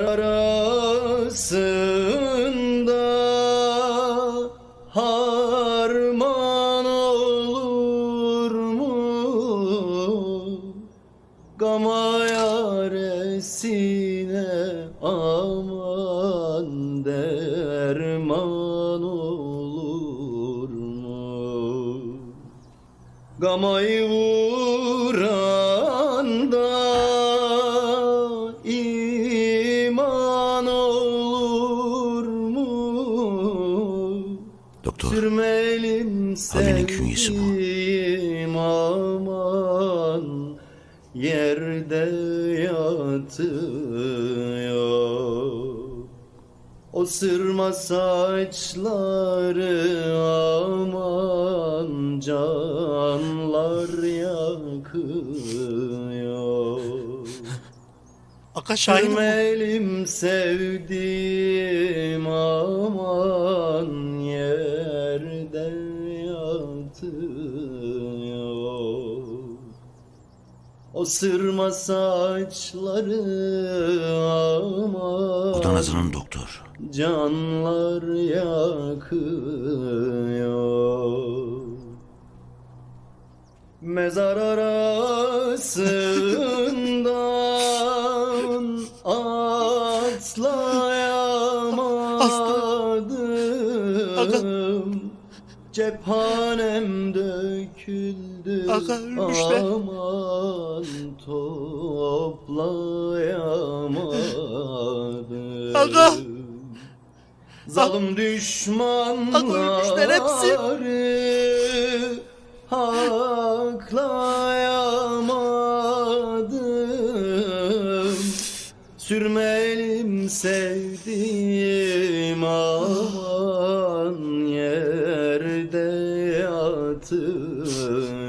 arasında harman olur mu? Gama yaresine aman derman olur mu? Gamayı vuranda Ali'nin künyesi bu. aman yerde yatıyor. O sırma saçları aman canlar yakıyor. Aka Şahin bu. Sürmelim sevdiğim aman O sırma saçları aman odan azının doktor. canlar yakıyor. Mezar arasından atlayamadım. Cephanem döküldü Aga aman toplayamadım. Aga. Zalim ölmüşler hepsi. haklayamadım Sürmelim sevdiğim aman yerde yatıyor